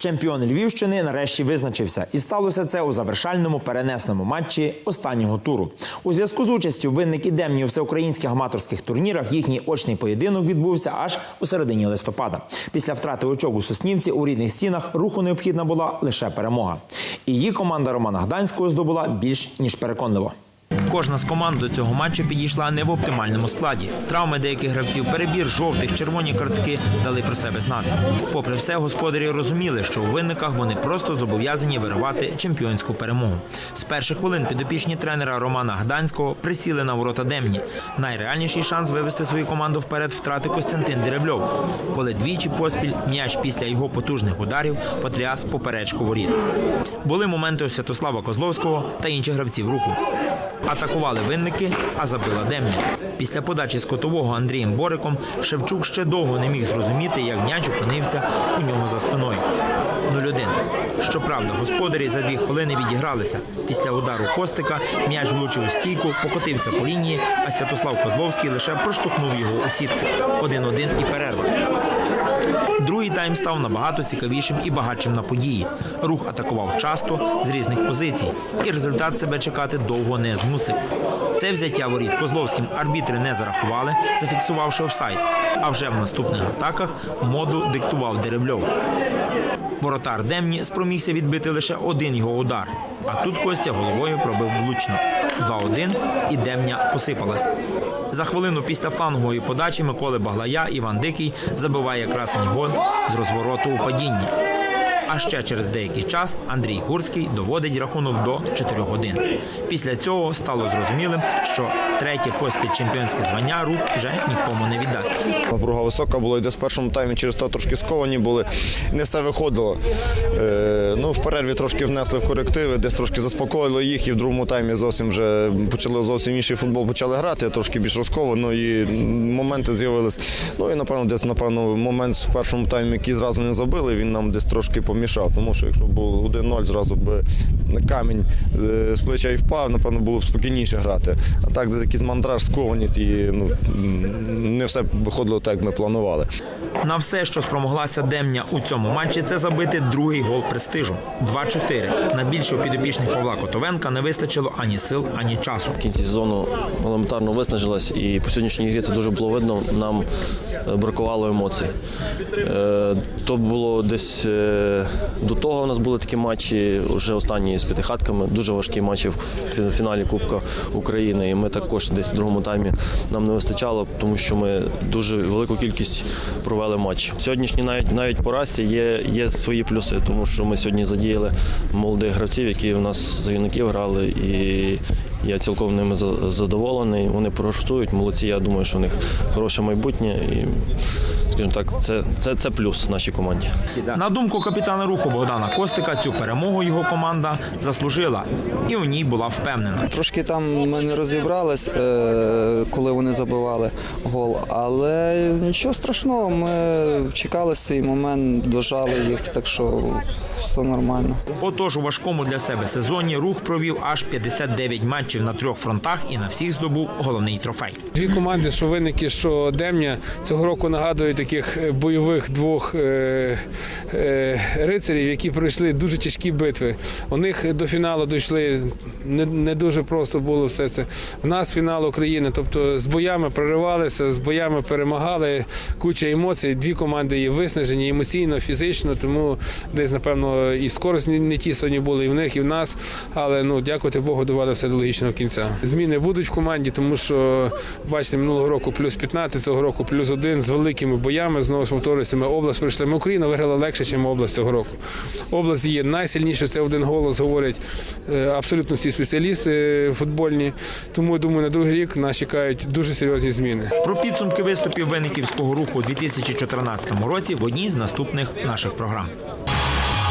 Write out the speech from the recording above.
Чемпіон Львівщини нарешті визначився, і сталося це у завершальному перенесному матчі останнього туру. У зв'язку з участю винник і Демні у всеукраїнських аматорських турнірах їхній очний поєдинок відбувся аж у середині листопада. Після втрати очок у Соснівці у рідних стінах руху необхідна була лише перемога. Її команда Романа Гданського здобула більш ніж переконливо. Кожна з команд до цього матчу підійшла не в оптимальному складі. Травми деяких гравців, перебір жовтих, червоні картки дали про себе знати. Попри все, господарі розуміли, що у винниках вони просто зобов'язані вирвати чемпіонську перемогу. З перших хвилин підопічні тренера Романа Гданського присіли на ворота Демні. Найреальніший шанс вивести свою команду вперед втрати Костянтин Деребльов, коли двічі поспіль м'яч після його потужних ударів потряс поперечку воріт. Були моменти у Святослава Козловського та інших гравців руху. Атакували винники, а забила Демня. Після подачі з котового Андрієм Бориком Шевчук ще довго не міг зрозуміти, як м'яч опинився у нього за спиною. 0-1. Щоправда, господарі за дві хвилини відігралися. Після удару Костика м'яч влучив у стійку, покотився по лінії, а Святослав Козловський лише проштовхнув його у сітку. 1-1 і перерва. Другий тайм став набагато цікавішим і багатшим на події. Рух атакував часто з різних позицій, і результат себе чекати довго не змусив. Це взяття воріт Козловським арбітри не зарахували, зафіксувавши офсайд. А вже в наступних атаках моду диктував Деребльов. Воротар Демні спромігся відбити лише один його удар. А тут Костя головою пробив влучно. 2-1 і Демня посипалась. За хвилину після флангової подачі Миколи Баглая Іван Дикий забиває красень гол з розвороту у падінні. А ще через деякий час Андрій Гурський доводить рахунок до 4-1. Після цього стало зрозумілим, що третє поспіль чемпіонське звання рух вже нікому не віддасть. Напруга висока була, десь в першому таймі через то трошки сковані були. Не все виходило. Е, ну, в перерві трошки внесли в корективи, десь трошки заспокоїло їх, і в другому таймі зовсім вже почали зовсім інший футбол почали грати, трошки більш розковано, і моменти з'явились. Ну і напевно, десь напевно, момент в першому таймі, який зразу не забили, він нам десь трошки помішав. Тому що якщо був 1-0, зразу б камінь е, з плеча й впав, напевно, було б спокійніше грати. А так, десь якийсь мандраж, скованість, і ну, не все виходило так, як ми планували. На все, що спромоглася Демня у цьому матчі, це забити другий гол престижу 2-4. На більше у підопічних Павла Котовенка не вистачило ані сил, ані часу. В кінці сезону елементарно виснажилась, і по сьогоднішній грі це дуже було видно. Нам е, бракувало емоцій. Е, То було десь е, до того. У нас були такі матчі, вже останні з п'ятихатками, дуже важкі матчі в фіналі Кубка України. І ми також десь в другому таймі нам не вистачало, тому що ми дуже велику кількість провели матчів. Сьогоднішній навіть навіть поразці є, є свої плюси, тому що ми сьогодні задіяли молодих гравців, які у нас за юнаків грали, і я цілком ними задоволений. Вони працюють, молодці. Я думаю, що у них хороше майбутнє. І, скажімо так, це, це, це плюс нашій команді. На думку капітана руху Богдана Костика, цю перемогу його команда заслужила і у ній була впевнена. Трошки там ми не розібрались, е, коли вони забивали гол, але нічого страшного, ми чекали цей момент, дожали їх, так що все нормально. Отож, у важкому для себе сезоні рух провів аж 59 матчів на трьох фронтах і на всіх здобув головний трофей. Дві команди, що винники, що Демня, цього року нагадують таких е, бойових двох е, е, рицарів, які пройшли дуже тяжкі битви. У них до фіналу дійшли не, не дуже просто було все це. У нас фінал України, тобто з боями проривалися, з боями перемагали, куча емоцій. Дві команди є виснажені емоційно, фізично, тому десь, напевно, і скорость не ті сьогодні були і в них, і в нас. Але ну, дякувати Богу, довели все до логічного кінця. Зміни будуть в команді, тому що бачите, минулого року плюс 15, цього року плюс 1 з великими боями. Знову ж повторюся, ми область прийшли. Ми Україна виграла легше, ніж область цього року. Область є найсильніша, це один голос говорять е, абсолютно всі спеціалісти футбольні. Тому я думаю, на другий рік нас чекають дуже серйозні зміни. Про підсумки виступів винниківського руху у 2014 році в одній з наступних наших програм.